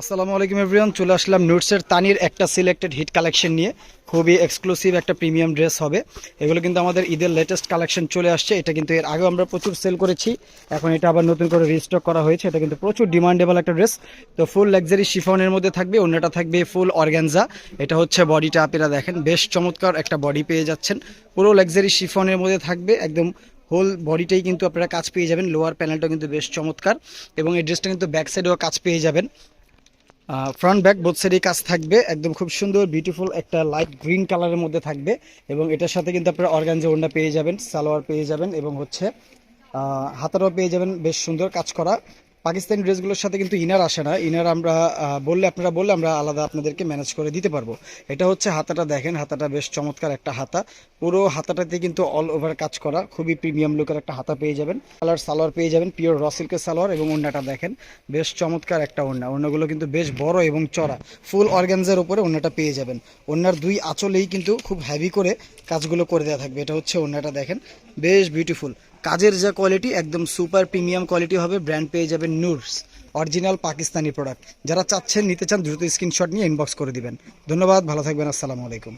আসসালামু আলাইকুম এভরিওয়ান চলে আসলাম নুটসের তানির একটা সিলেক্টেড হিট কালেকশন নিয়ে। খুবই এক্সক্লুসিভ একটা প্রিমিয়াম ড্রেস হবে। এগুলো কিন্তু আমাদের ঈদের লেটেস্ট কালেকশন চলে আসছে। এটা কিন্তু এর আগেও আমরা প্রচুর সেল করেছি। এখন এটা আবার নতুন করে রিস্টক করা হয়েছে। এটা কিন্তু প্রচুর ডিমান্ডেবল একটা ড্রেস তো ফুল লাক্সারি শিফনের মধ্যে থাকবে, অন্যটা থাকবে ফুল অর্গ্যানজা এটা হচ্ছে বডিটা আপনারা দেখেন, বেশ চমৎকার একটা বডি পেয়ে যাচ্ছেন। পুরো লাক্সারি শিফনের মধ্যে থাকবে, একদম হোল বডিটাই কিন্তু আপনারা কাজ পেয়ে যাবেন। লোয়ার প্যানেলটা কিন্তু বেশ চমৎকার। এবং এই ড্রেসটা কিন্তু ব্যাক সাইডেও কাজ পেয়ে যাবেন। ফ্রন্ট ব্যাক বোথ কাজ থাকবে। একদম খুব সুন্দর বিউটিফুল একটা লাইট গ্রিন কালারের মধ্যে থাকবে। এবং এটার সাথে কিন্তু আপনারা অর্গানজা ওন্ডা পেয়ে যাবেন, সালোয়ার পেয়ে যাবেন এবং হচ্ছে হাতারও পেয়ে যাবেন, বেশ সুন্দর কাজ করা। পাকিস্তানি ড্রেসগুলোর সাথে কিন্তু ইনার আসে না। ইনার আমরা বললে আপনারা বললে আমরা আলাদা আপনাদেরকে ম্যানেজ করে দিতে পারব। এটা হচ্ছে হাতাটা দেখেন, হাতাটা বেশ চমৎকার একটা হাতা। পুরো হাতাটাতে কিন্তু অল ওভার কাজ করা, খুবই প্রিমিয়াম লুকের একটা হাতা পেয়ে যাবেন। কালার সালোয়ার পেয়ে যাবেন পিওর র সিল্কের সালোয়ার এবং ওন্নাটা দেখেন, বেশ চমৎকার একটা ওন্না ওন্নাগুলো কিন্তু বেশ বড় এবং চড়া। ফুল অর্গানজার উপরে ওন্নাটা পেয়ে যাবেন। ওন্নার দুই আঁচলেই কিন্তু খুব হ্যাভি করে কাজগুলো করে দেওয়া থাকবে। এটা হচ্ছে ওন্নাটা দেখেন, বেশ বিউটিফুল কাজের যা কোয়ালিটি একদম সুপার প্রিমিয়াম কোয়ালিটি হবে ব্র্যান্ড পেয়ে যাবেন নুরস অরিজিনাল পাকিস্তানি প্রোডাক্ট যারা চাচ্ছেন, নিতে চান, দ্রুত স্ক্রিনশট নিয়ে ইনবক্স করে দিবেন। ধন্যবাদ, ভালো থাকবেন, আসসালামু আলাইকুম।